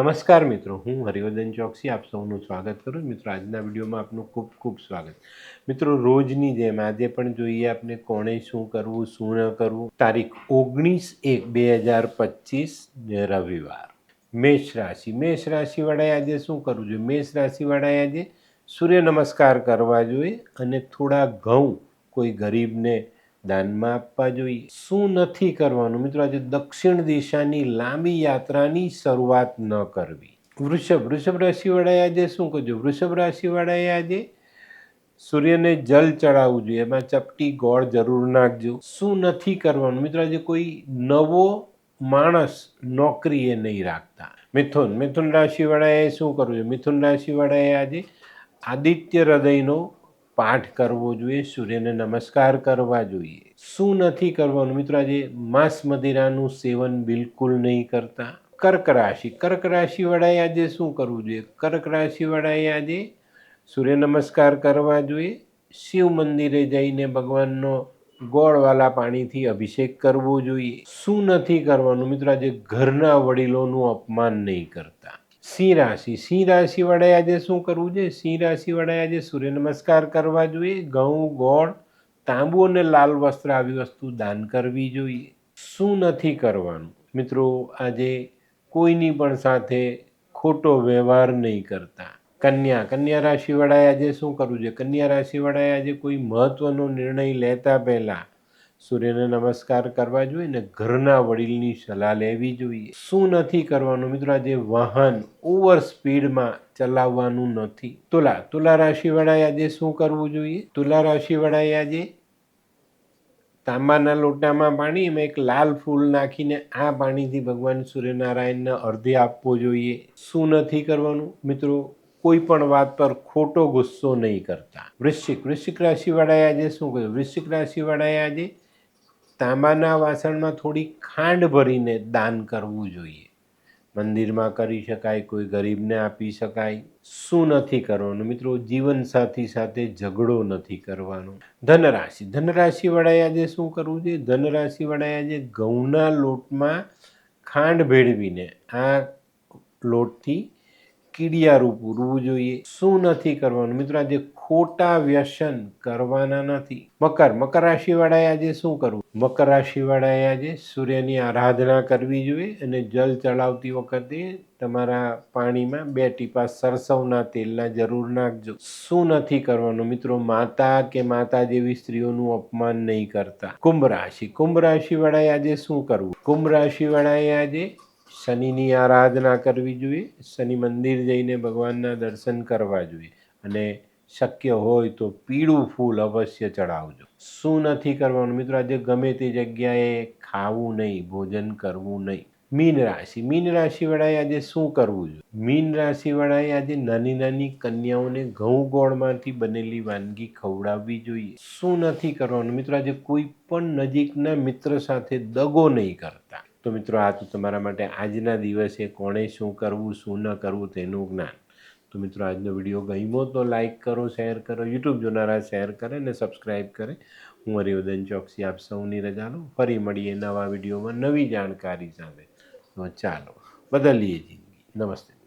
નમસ્કાર મિત્રો, હું હરિવર્ધન ચોકસી, આપ સૌનું સ્વાગત કરું. મિત્રો, આજના વિડીયોમાં આપનું ખૂબ ખૂબ સ્વાગત. મિત્રો, રોજની જેમ આજે પણ જોઈએ આપણે કોણે શું કરવું, શું ન કરવું. તારીખ ઓગણીસ એક બે હજાર પચીસ, રવિવાર. મેષ રાશિ. મેષ રાશિવાળાએ આજે શું કરવું જોઈએ? મેષ રાશિવાળાએ આજે સૂર્ય નમસ્કાર કરવા જોઈએ અને થોડા ઘઉં કોઈ ગરીબને દાનમાં આપવા જોઈએ શું નથી કરવાનું? મિત્રો, આજે દક્ષિણ દિશાની લાંબી યાત્રાની શરૂઆત ન કરવી. વૃષભ વૃષભ રાશિવાળાએ આજે શું કરજો વૃષભ રાશિવાળાએ આજે સૂર્યને જલ ચડાવવું જોઈએ. એમાં ચપટી, ગોળ જરૂર નાખજો. શું નથી કરવાનું? મિત્રો, આજે કોઈ નવો માણસ નોકરીએ નહીં રાખતા. મિથુન મિથુન રાશિવાળાએ શું કરવું જોઈએ? મિથુન રાશિવાળાએ આજે આદિત્ય હૃદયનો પાઠ કરવો જોઈએ, સૂર્યને નમસ્કાર કરવા જોઈએ. શું નથી કરવાનું? મિત્રો, આજે માંસ મદિરાનું સેવન બિલકુલ નહીં કરતા. કર્ક રાશિ, કર્ક રાશિવાળાએ આજે શું કરવું જોઈએ? કર્ક રાશિવાળાએ આજે સૂર્ય નમસ્કાર કરવા જોઈએ. શિવ મંદિરે જઈને ભગવાનનો ગોળવાલા પાણીથી અભિષેક કરવો જોઈએ. શું નથી કરવાનું? મિત્રો, આજે ઘરના વડીલોનું અપમાન નહીં કરતા. સિંહ રાશિ. સિંહ રાશિવાળાએ આજે શું કરવું જોઈએ? સિંહ રાશિવાળાએ આજે સૂર્ય નમસ્કાર કરવા જોઈએ. ઘઉં, ગોળ, તાંબુ અને લાલ વસ્ત્ર આવી વસ્તુ દાન કરવી જોઈએ. શું નથી કરવાનું? મિત્રો, આજે કોઈની પણ સાથે ખોટો વ્યવહાર નહીં કરતા. કન્યા. કન્યા રાશિવાળાએ આજે શું કરવું જોઈએ? કન્યા રાશિવાળાએ આજે કોઈ મહત્ત્વનો નિર્ણય લેતા પહેલાં સૂર્યને નમસ્કાર કરવા જોઈએ ને ઘરના વડીલની સલાહ લેવી જોઈએ. શું નથી કરવાનું મિત્રો? આજે વાહન ઓવર સ્પીડમાં ચલાવવાનું નથી. તુલા તુલા રાશિવાળાએ આજે શું કરવું જોઈએ? તુલા રાશિવાળાએ આજે તાંબાના લોટામાં પાણી એમાં એક લાલ ફૂલ નાખીને આ પાણીથી ભગવાન સૂર્યનારાયણને અર્ધે આપવો જોઈએ. શું નથી કરવાનું? મિત્રો, કોઈ પણ વાત પર ખોટો ગુસ્સો નહીં કરતા. વૃશ્ચિક વૃશ્ચિક રાશિવાળાએ આજે શું કહ્યું વૃશ્ચિક રાશિવાળાએ આજે તાંબાના વાસણમાં થોડી ખાંડ ભરીને દાન કરવું જોઈએ. મંદિરમાં કરી શકાય, કોઈ ગરીબને આપી શકાય. શું નથી કરવાનું? મિત્રો, જીવનસાથી સાથે ઝઘડો નથી કરવાનો. ધનરાશિ. ધનરાશિવાળાએ આજે શું કરવું છે? ધનરાશિવાળાએ આજે ઘઉંના લોટમાં ખાંડ ભેળવીને આ લોટથી કીડિયારું પૂરવું જોઈએ. શું નથી કરવાનું? મિત્રો, આજે ખોટા વ્યસન કરવાના નથી. મકર મકર રાશિવાળાએ આજે શું કરવું? મકર રાશિવાળાએ આજે સૂર્યની આરાધના કરવી જોઈએ અને જલ ચડાવતી વખતે તમારા પાણીમાં બે ટીપા સરસવના તેલના જરૂર નાખજો. શું નથી કરવાનું મિત્રો? માતા કે માતા જેવી સ્ત્રીઓનું અપમાન નહીં કરતા. કુંભ રાશિ, કુંભ રાશિવાળાએ આજે શું કરવું? કુંભ રાશિવાળાએ આજે શનિની આરાધના કરવી જોઈએ, શનિ મંદિર જઈને ભગવાનના દર્શન કરવા જોઈએ અને શક્ય હોય તો પીળું ફૂલ અવશ્ય ચડાવજો. શું નથી કરવાનું મિત્રો? આજે ગમે તે જગ્યાએ ખાવું નહીં, ભોજન કરવું નહીં. મીન રાશિ. મીન રાશિવાળાએ આજે શું કરવું જોઈએ? મીન રાશિવાળાએ આજે નાની નાની કન્યાઓને ઘઉં ગોળમાંથી બનેલી વાનગી ખવડાવવી જોઈએ. શું નથી કરવાનું મિત્રો? આજે કોઈ પણ નજીકના મિત્ર સાથે દગો નહીં કરતા. તો મિત્રો, આ તો તમારા માટે આજના દિવસે કોણે શું કરવું, શું ન કરવું તેનું જ્ઞાન. તો મિત્રો, આજનો વીડિયો ગમ્યો તો લાઇક કરો શેર કરો યુટ્યુબ જોનારા શેર કરે અને સબસ્ક્રાઈબ કરે. હું હરિવદન ચોકસી આપ સૌની રજા લો ફરી મળીએ નવા વિડીયોમાં નવી જાણકારી સાથે. તો ચાલો, બદલીએ જિંદગી. નમસ્તે.